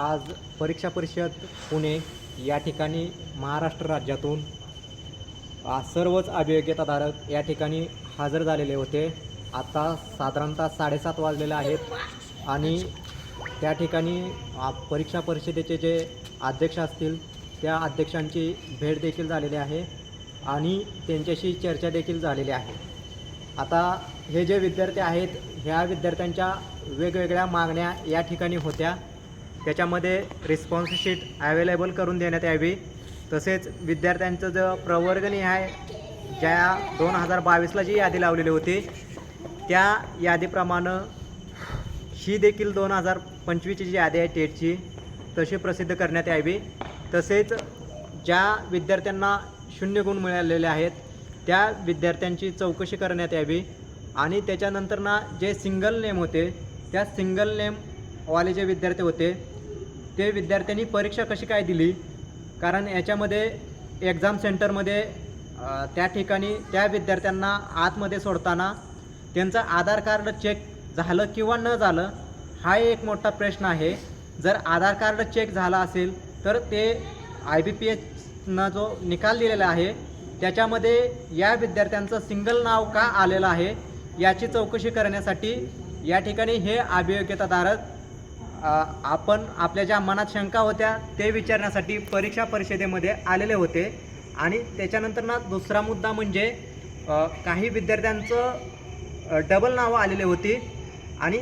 आज परीक्षा परिषद पुणे या ठिकाणी महाराष्ट्र राज्यातून सर्वच अभियोग्यताधारक या ठिकाणी हजर झालेले होते. आता साधारणतः साडेसात वाजलेले आहेत आणि त्या ठिकाणी परीक्षा परिषदेचे जे अध्यक्ष असतील त्या अध्यक्षांची भेट देखील झालेली आहे आणि त्यांच्याशी चर्चा देखील झालेली आहे. आता हे जे विद्यार्थी आहेत ह्या विद्यार्थ्यांच्या वेगवेगळ्या मागण्या या ठिकाणी होत्या. त्याच्यामध्ये रिस्पॉन्स शीट अवेलेबल करून देण्यात यावी. तसेच विद्यार्थ्यांचं जो प्रवर्गणी आहे ज्या दोन हजार बावीसला जी यादी लावलेली होती त्या यादीप्रमाणे ही देखील दोन हजार पंचवीसची जी यादी आहे टेटची तशी प्रसिद्ध करण्यात यावी. तसेच ज्या विद्यार्थ्यांना शून्य गुण मिळालेले आहेत त्या विद्यार्थ्यांची चौकशी करण्यात यावी. आणि त्याच्यानंतर ना जे सिंगल नेम होते त्या सिंगल नेमवाले जे विद्यार्थी होते ते विद्यार्थ्यांनी परीक्षा कशी काय दिली? कारण याच्यामध्ये एक्झाम सेंटरमध्ये त्या ठिकाणी त्या विद्यार्थ्यांना आतमध्ये सोडताना त्यांचं आधार कार्ड चेक झालं किंवा न झालं हा एक मोठा प्रश्न आहे. जर आधार कार्ड चेक झाला असेल तर ते आय बी पी एचनं जो निकाल दिलेला आहे त्याच्यामध्ये या विद्यार्थ्यांचं सिंगल नाव का आलेलं आहे याची चौकशी करण्यासाठी या ठिकाणी हे अभियोग्यताधारक आपण आपल्या ज्या मनात शंका होत्या ते विचारण्यासाठी परीक्षा परिषदेमध्ये आलेले होते. आणि त्याच्यानंतर ना दुसरा मुद्दा म्हणजे काही विद्यार्थ्यांचं डबल नावं आलेले होती. आणि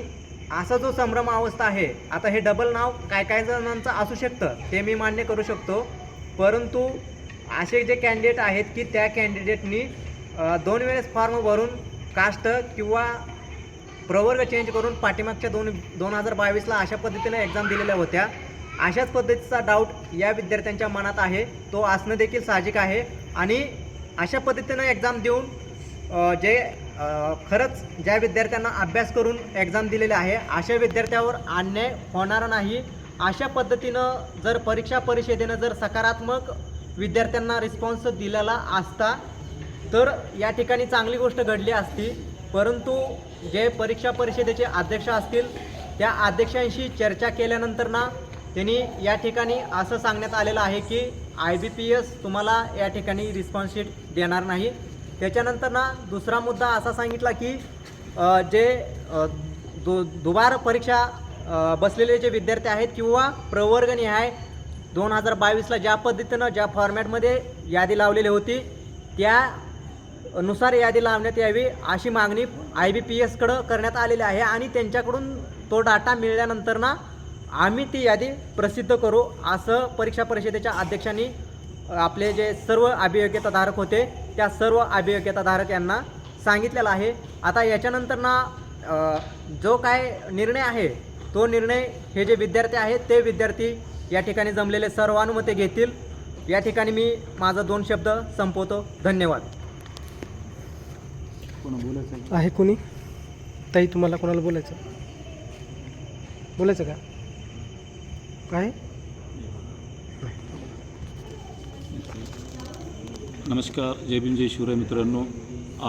असा जो संभ्रम अवस्था आहे आता हे डबल नाव काय काय जणांचं असू शकतं ते मी मान्य करू शकतो. परंतु असे जे कॅन्डिडेट आहेत की त्या कॅन्डिडेटनी दोन वेळेस फॉर्म भरून कास्ट किंवा प्रवर्ग चेंज करून पाठीमागच्या दोन दोन हजार बावीसला अशा पद्धतीने एक्झाम दिलेल्या होत्या. अशाच पद्धतीचा डाऊट या विद्यार्थ्यांच्या मनात आहे. तो असणं देखील साहजिक आहे. आणि अशा पद्धतीनं एक्झाम देऊन जे खरंच ज्या विद्यार्थ्यांना अभ्यास करून एक्झाम दिलेले आहे अशा विद्यार्थ्यावर अन्याय होणार नाही. अशा पद्धतीनं जर परीक्षा परिषदेनं जर सकारात्मक विद्यार्थ्यांना रिस्पॉन्स दिलेला असता तर या ठिकाणी चांगली गोष्ट घडली असती. परंतु जे परीक्षा परिषदेचे अध्यक्ष असतील त्या अध्यक्षांशी चर्चा केल्यानंतर ना त्यांनी या ठिकाणी असं सांगण्यात आलेलं आहे की आय बी पी एस तुम्हाला या ठिकाणी रिस्पॉन्सशीट देणार नाही. त्याच्यानंतर ना दुसरा मुद्दा असा सांगितला की जे दु दुबार परीक्षा बसलेले जे विद्यार्थी आहेत किंवा प्रवर्गणी आहे दोन हजार बावीसला ज्या पद्धतीनं ज्या फॉर्मॅटमध्ये यादी लावलेली होती त्या नुसार यादी लावण्यात यावी अशी मागणी आय बी पी एसकडं करण्यात आलेली आहे आणि त्यांच्याकडून तो डाटा मिळाल्यानंतर ना आम्ही ती यादी प्रसिद्ध करू असं परीक्षा परिषदेच्या अध्यक्षांनी आपले जे सर्व अभियोग्यताधारक होते त्या सर्व अभियोग्यताधारक यांना सांगितलेलं आहे. आता याच्यानंतर ना जो काय निर्णय आहे तो निर्णय हे जे विद्यार्थी आहेत ते विद्यार्थी या ठिकाणी जमलेले सर्वानुमते घेतील. या ठिकाणी मी माझा दोन शब्द संपवतो. धन्यवाद. आहे? कोणी? ताई तुम्हाला कोणाला बोलायचं? बोलायचं का? आहे नमस्कार जय भीम जय शिवराय मित्रांनो.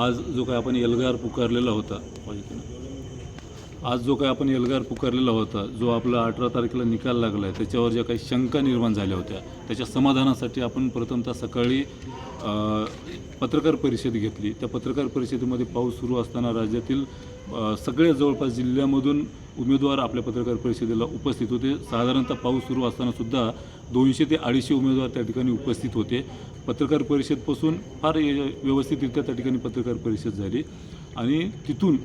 आज जो काय आपण एल्गार पुकारलेला होता? आज जो काय आपण एल्गार पुकारलेला होता जो आपला अठरा तारखेला निकाल लागला आहे त्याच्यावर ज्या काही शंका निर्माण झाल्या होत्या त्याच्या समाधानासाठी आपण प्रथमतः सकाळी पत्रकार परिषद घेतली. त्या पत्रकार परिषदेमध्ये पाऊस सुरू असताना राज्यातील सगळ्या जवळपास जिल्ह्यामधून उमेदवार आपल्या पत्रकार परिषदेला उपस्थित होते. साधारणतः पाऊस सुरू असतानासुद्धा दोनशे ते अडीचशे उमेदवार त्या ठिकाणी उपस्थित होते. पत्रकार परिषदपासून फार व्यवस्थितरित्या त्या ठिकाणी पत्रकार परिषद झाली. आणि तिथून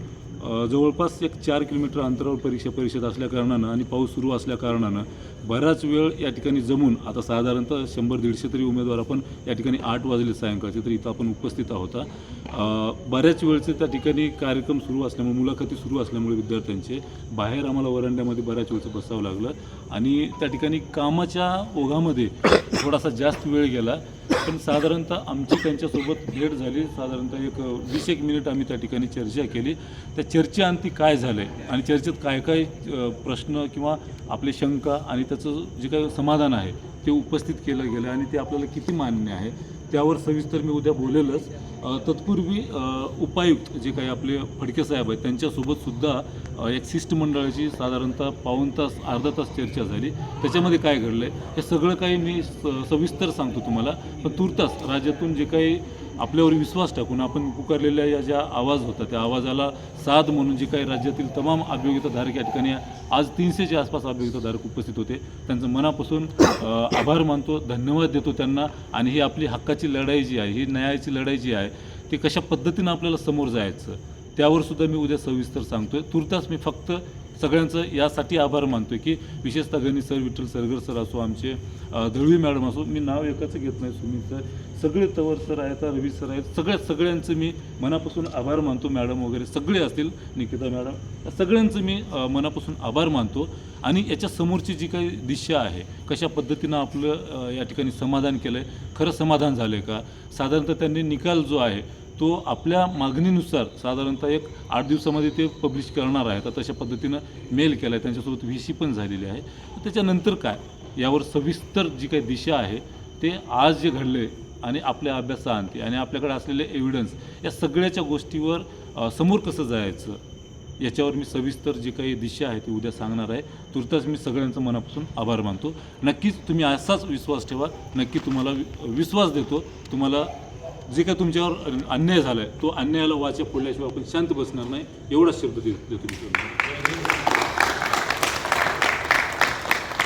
जवळपास एक चार किलोमीटर अंतरावर परीक्षा परिषद असल्याकारणानं आणि पाऊस सुरू असल्याकारणानं बराच वेळ या ठिकाणी जमून आता साधारणतः शंभर दीडशे तरी उमेदवार आपण या ठिकाणी आठ वाजले सायंकाळचे तर इथं आपण उपस्थित आहोत बऱ्याच वेळचे त्या ठिकाणी कार्यक्रम सुरू असल्यामुळे मुलाखती सुरू असल्यामुळे विद्यार्थ्यांचे बाहेर आम्हाला वरांड्यामध्ये बऱ्याच वेळचं बसावं लागलं आणि त्या ठिकाणी कामाच्या ओघामध्ये थोडासा जास्त वेळ गेला पण साधारणतः आमची त्यांच्यासोबत भेट झाली साधारणतः एक वीस एक मिनिट आम्ही त्या ठिकाणी चर्चा केली. त्या चर्चेअंती काय झालं आहे आणि चर्चेत काय काय प्रश्न किंवा आपले शंका आणि त्याचं जे काही समाधान आहे ते उपस्थित केलं गेलं आणि ते आपल्याला किती मान्य आहे त्यावर सविस्तर मी उद्या बोलेलच. तत्पूर्वी उपायुक्त जे काही आपले फडके साहेब आहेत त्यांच्यासोबतसुद्धा एक शिष्टमंडळाची साधारणतः पाऊण तास अर्धा तास चर्चा झाली. त्याच्यामध्ये काय घडलं आहे हे सगळं काही मी स- सविस्तर सांगतो तुम्हाला. पण तुर्तास राज्यातून जे काही आपल्यावर विश्वास टाकून आपण पुकारलेल्या या ज्या आवाज होता त्या आवाजाला साथ म्हणून जे काही राज्यातील तमाम अभियोगिताधारक या ठिकाणी आज तीनशेच्या आसपास अभियोगिताधारक उपस्थित होते. त्यांचं मनापासून आभार मानतो धन्यवाद देतो त्यांना. आणि ही आपली हक्काची लढाई जी आहे ही न्यायाची लढाई जी आहे ती कशा पद्धतीनं आपल्याला समोर जायचं त्यावर सुद्धा मी उद्या सविस्तर सांगतोय. तुर्तास मी फक्त सगळ्यांचं यासाठी आभार मानतोय की विशेषतः गणित सर विठ्ठल सरगर सर असो आमचे दळवी मॅडम असो मी नाव एकच घेत नाही सुमित सर. सगळे तवर सर आहेत रवी सर आहेत सगळ्या सगळ्यांचं मी मनापासून आभार मानतो मॅडम वगैरे सगळे असतील निकिता मॅडम या सगळ्यांचं मी मनापासून आभार मानतो. आणि याच्या समोरची जी काही दिशा आहे कशा पद्धतीनं आपलं या ठिकाणी समाधान केलं आहे खरं समाधान झालं आहे का? साधारणतः त्यांनी निकाल जो आहे तो आपल्या मागणीनुसार साधारणतः एक आठ दिवसामध्ये ते पब्लिश करणार आहे. तर तशा पद्धतीनं मेल केला आहे त्यांच्यासोबत व्ही सी पण झालेली आहे. त्याच्यानंतर काय? यावर सविस्तर जी काही दिशा आहे ते आज जे घडले आणि आपल्या अभ्यासाअंती आणि आपल्याकडे असलेले एव्हिडन्स या सगळ्याच्या गोष्टीवर समोर कसं जायचं याच्यावर मी सविस्तर जी काही दिशा आहे ती उद्या सांगणार आहे. तुर्तास मी सगळ्यांचं मनापासून आभार मानतो. नक्कीच तुम्ही असाच विश्वास ठेवा. नक्की तुम्हाला वि- विश्वास देतो. तुम्हाला जे काय तुमच्यावर अन्याय झाला आहे तो अन्यायाला वाचा फोडल्याशिवाय आपण शांत बसणार नाही एवढाच शब्द देतो देतो